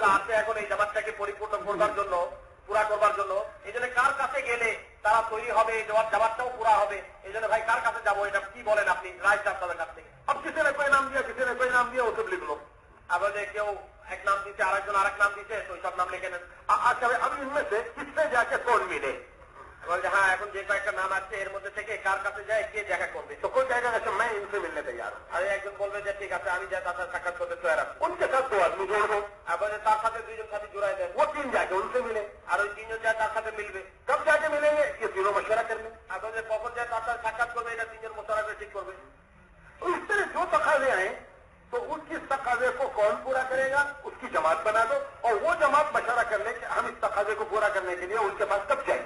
আল্লাহ আছে এখন এই জবাবটাকে পরিপূর্ণ করবার জন্য, পুরা করবার জন্য। এই জন্য কার কাছে গেলে তারা তৈরি হবে? এই জবাব জবাবটাও পুরা হবে। এই জন্য ভাই, কার কাছে যাব? এটা কি বলেন আপনি? রাইট তাদের কাছ থেকে। সব কিছু একই নাম দিয়ে, কিছু একই নাম দিয়ে ওষুধ লিখলো। আবার যে কেউ এক নাম দিচ্ছে আরেকজন আরেক নাম দিচ্ছে তো সব নাম লিখে নেন। আচ্ছা আমি ইনমে সে কিসে যাকে কর্মী নেই বলে হ্যাঁ এখন যে কয়েকটা নাম আছে এর মধ্যে থেকে কার কাছে যায় কে দেখা করবে তো কোন জায়গা से मैं इनसे मिलने तैयार हूँ একজন বলবে যে ঠিক আছে আমি যা তার সাক্ষাৎ করতে তৈরি আছি उनके साथ दो आदमी जोड़ दो তার সাথে দুইজন সাথী জোড়ায় দেন वो तीन जाके उनसे मिले और ওই তিনজন যা তার সাথে মিলবে कब जाके मिलेंगे ये तीनों मशवरा कर लें अब কখন যা তার সাথে সাক্ষাৎ করবে এটা তিনজন মশওয়ারা করে ঠিক করবে इस तरह जो तकाजे आए तो उसकी तकाजे को कौन पूरा करेगा उसकी जमात बना दो और वो जमात मशवरा करने के हम इस तकाजे को पूरा करने के लिए उनके पास कब जाए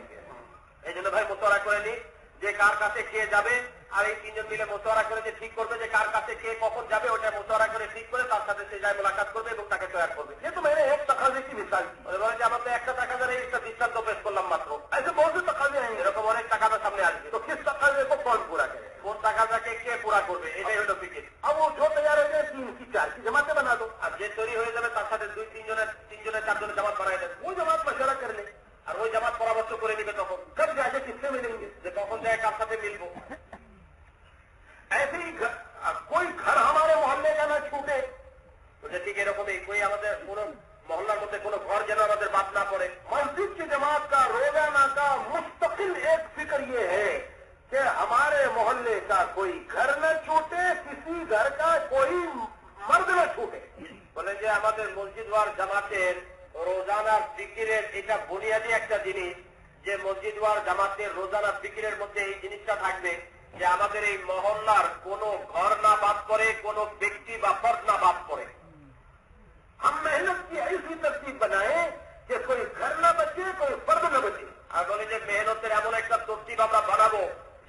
যে কার কাছে কে যাবে আর এই তিনজন মিলে মোশোয়ারা করে যে ঠিক করবে যে কার কাছে কে কখন যাবে ওটা মোশোয়ারা করে ঠিক করে তার সাথে সে যায় মোলাকাত করবে এবং তাকে তৈরি করবে। যেহেতু মেরে এক টাকা দেখি বিশাল বলে যে আমার তো একটা টাকা ধরে একটা দৃষ্টান্ত পেশ করলাম মাত্র। আচ্ছা বহু টাকা দিয়ে এরকম অনেক টাকা তো সামনে আসবে। তো কিস টাকা দিয়ে খুব কম পুরা করে? কোন টাকা যাকে কে পুরা করবে এটাই হলো ফিকির আর ও ঝোট তৈরি হয়ে তিন কি চার কি জমাতে বানা দো আর যে তৈরি হয়ে যাবে তার সাথে দুই তিনজনের তিনজনের চারজনের জামাত করাই দেবে। ওই জমাত মশারা করলে আর ওই জামাত পরামর্শ করে নিবে তখন। সব যায় যে কিসে যে কখন যায় কার সাথে মিলবো ऐसे ही घर, कोई घर हमारे मोहल्ले का ना छूटे তো যে ঠিক এরকমই কই আমাদের কোন মহল্লার মধ্যে কোনো ঘর যেন আমাদের বাদ না পড়ে मस्जिद की जमात का रोजाना का मुस्तकिल एक फिक्र ये है कि हमारे मोहल्ले का कोई घर न छूटे किसी घर का कोई मर्द न छूटे বলে যে আমাদের মসজিদ ওয়ার জামাতের রোজানা ফিকিরের এটা বুনিয়াদি একটা জিনিস যে মসজিদ ওয়ার জামাতের রোজানা ফিকিরের মধ্যে এই জিনিসটা থাকবে যে আমাদের এই মহল্লার কোনো ঘর না বাদ করে কোনো ব্যক্তি বা ফর্দ না বাদ করে हम मेहनत की ऐसी तरतीब बनाए कि कोई घर न बचे कोई फर्द न बचे আর বলে যে মেহনতের এমন একটা তরতিব আমরা বানাবো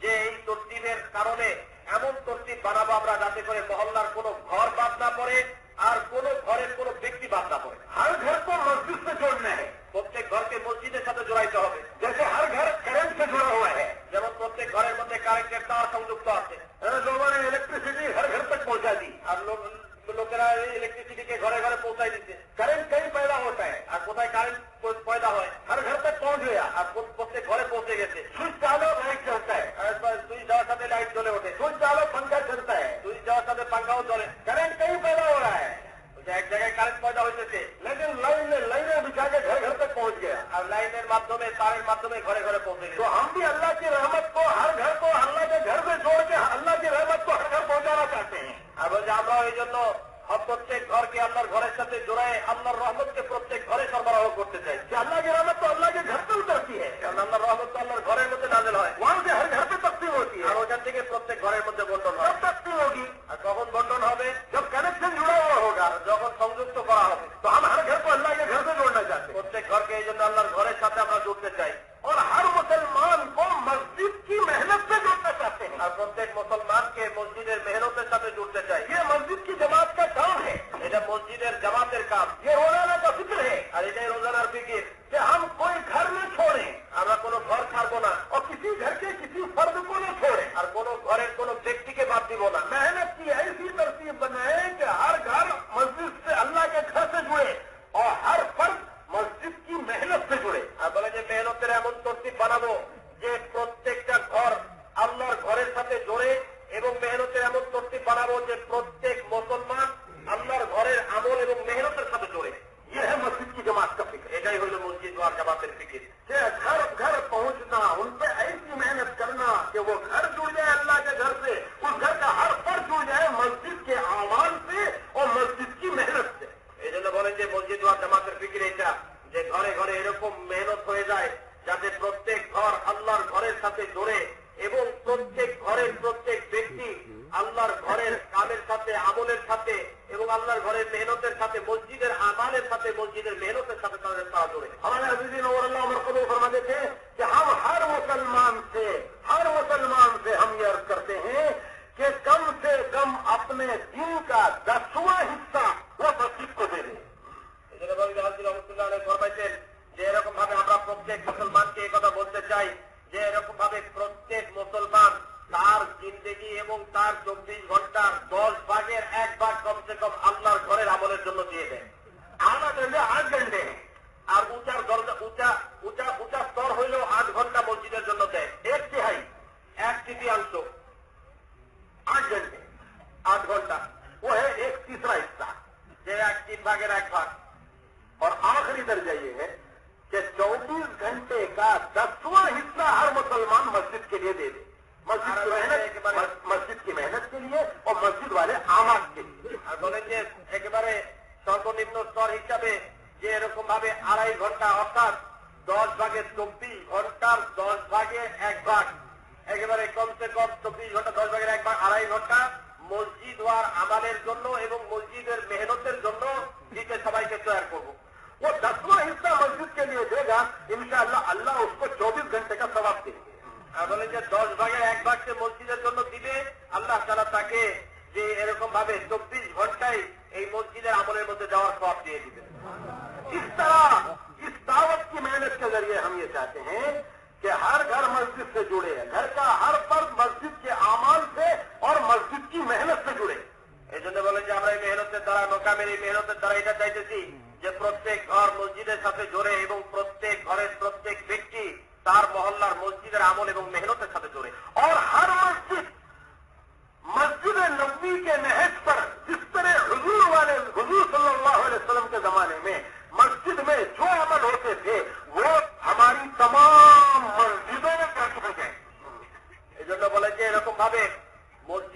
যে এই তরতিবের কারণে এমন তরতিব বানাবো আমরা যাতে করে মহল্লার কোনো ঘর বাদ না পড়ে আর কোথায় কারেন্ট পয়দা হয় हर घर तक पहुंच गया আর প্র- প্রত্যেক ঘরে পৌঁছে গেছে स्विच डालो लाइट चलता है আর সুইচ যাওয়ার সাথে লাইট জ্বলে ওঠে स्विच डालो पंखा चलता है সুইচ যাওয়ার সাথে পাঙ্খাও জ্বলে करंट कहीं पैदा हो रहा है ওই যে এক জায়গায় কারেন্ট পয়দা হইতেছে लेकिन लाइन में लाइनें बिछा के घर घर तक पहुंच गया আর লাইনের মাধ্যমে তারের মাধ্যমে ঘরে ঘরে পৌঁছে तो গেছে हम भी अल्लाह की रहमत को हर घर को अल्लाह के घर से जोड़ के अल्लाह की रहमत को हर घर पहुंचाना चाहते हैं আর বলছে আমরা এই জন্য প্রত্যেক ঘরকে আল্লাহর ঘরের সাথে জোড়ায় আল্লাহর রহমতকে প্রত্যেক ঘরে সরবরাহ করতে চাই। আল্লাহ গ্রামে সাথে জোরে এবং মেহনতের এমন তরতিব বানাবো যে প্রত্যেক মুসলমান আল্লাহর ঘরের আমল এবং মেহনতের সাথে জোরে। ইয়ে মসজিদ কি জমা এটাই হলো মসজিদ আর জামাতের ফিকির। আমলের সাথে এবং আল্লাহর ঘরের মেহনতের সাথে মসজিদের আমালের সাথে মসজিদের মেহনতের दर्जा ये है कि 24 घंटे का दसवां हिस्सा हर मुसलमान मस्जिद के लिए दे दे मस्जिद की मेहनत मस- मस्जिद की मेहनत के लिए और मस्जिद वाले आवाज के लिए আর বলেন যে একেবারে সর্বনিম্ন স্তর হিসাবে যে এরকম ভাবে আড়াই ঘন্টা অর্থাৎ দশ ভাগের চব্বিশ ঘন্টার দশ ভাগের এক ভাগ একেবারে কমসে কম চব্বিশ ঘন্টা দশ ভাগের এক ভাগ আড়াই ঘন্টা মসজিদ হওয়ার আমালের জন্য এবং মসজিদের মেহনতের জন্য দিতে সবাইকে তৈরি করবো वो दसवां हिस्सा मस्जिद के लिए देगा इंशाअल्लाह अल्लाह उसको 24 घंटे का सवाब देंगे আর বলেন যে দশ ভাগের এক ভাগ সে মসজিদের জন্য দিবে আল্লাহ তারা তাকে যে এরকম ভাবে চব্বিশ ঘন্টায় এই মসজিদের আমলের মধ্যে যাওয়ার সব দিয়ে দিবে इस तरह इस दावत की मेहनत के जरिए हम ये चाहते हैं कि हर घर मस्जिद से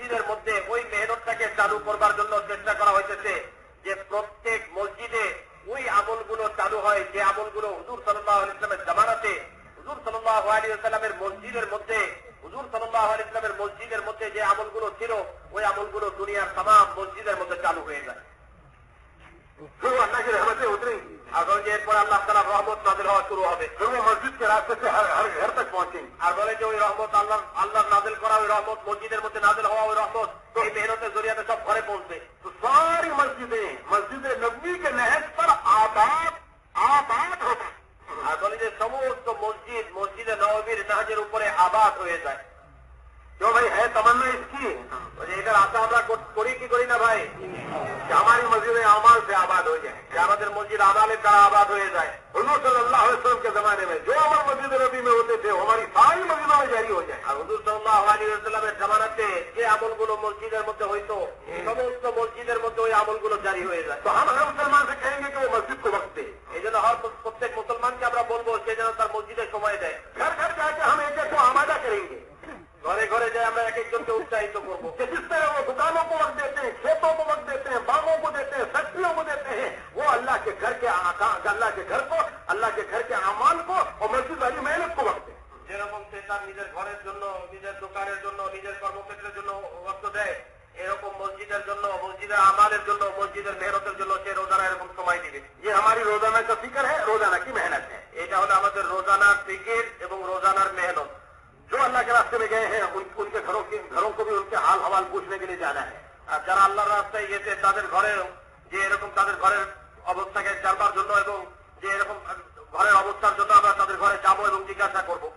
মসজিদের মধ্যে ওই মেহনতটাকে চালু করবার জন্য চেষ্টা করা হয়েছে যে প্রত্যেক মসজিদে ওই আমলগুলো চালু হয়, যে আমলগুলো হুজুর সাল্লাহ ইসলামের জামানাতে, হুজুর সাল্লাহ আলী ইসলামের মসজিদের মধ্যে, হুজুর সাল্লাহ ইসলামের মসজিদের মধ্যে যে আমলগুলো ছিল, ওই আমলগুলো দুনিয়ার শুরু হবে फिर वो मस्जिद के रास्ते से हर हर घर तक पहुंचेंगी আর বলে যে ওই রহমত আল্লাহ আল্লাহ নাজিল করা ওই রহমত মসজিদের মধ্যে নাজিল হওয়া ওই রহমত এই মেহনতের জরিয়াতে সব ঘরে পৌঁছবে तो सारी मस्जिदें मस्जिद नबी के नहज पर आबाद आबाद होता আর বলে যে সমস্ত মসজিদ মসজিদে নবীর নাহাজের উপরে আবাদ হয়ে যায় क्यों भाई है तमन्ना इसकी বলে এটার আশা আমরা কর- করি কি করি না ভাই कि हमारी मस्जिदें अमाल से आबाद हो जाए যে আমাদের মসজিদ আদালের দ্বারা আবাদ হয়ে যায় ওই আমলগুলো জারি হয়ে যায় तो हम हर मुसलमान से कहेंगे कि वो मस्जिद को वक्त दे এই জন্য হর প্রত্যেক মুসলমানকে আমরা বলবো সে যেন তার মসজিদে সময় দেয় घर घर जाके हम एक एक को आमादा करेंगे ঘরে ঘরে যে আমরা এক একজনকে উৎসাহিত করবো कि जिस तरह वो दुकानों को वक्त देते हैं खेतों को वक्त देते हैं बागों को देते हैं फैक्ट्रियों को देते हैं वो अल्लाह के घर के आका- अल्लाह के घर को अल्लाह के घर के अमाल को और मस्जिद वाली मेहनत को वक्त दें যেরকম সে তার নিজের ঘরের জন্য নিজের দোকানের জন্য নিজের কর্মক্ষেত্রের জন্য অর্থ দেয় এরকম মসজিদের জন্য মসজিদের আমালের জন্য মসজিদের মেহনতের জন্য সে রোজানা এরকম সময় দিবে ये हमारी रोजाना का फिक्र है रोजाना की मेहनत है এটা হলো আমাদের রোজানার ফিকির এবং রোজানার মেহনত जो अल्लाह के रास्ते में गए हैं उन, उनके घरों के घरों को भी उनके हाल हवाल पूछने के लिए जाना है আর যারা আল্লাহর রাস্তায় গেছে তাদের ঘরে যে এরকম তাদের ঘরের অবস্থাকে জানবার জন্য এবং যে এরকম ঘরের অবস্থার জন্য আমরা তাদের ঘরে যাবো এবং জিজ্ঞাসা করবো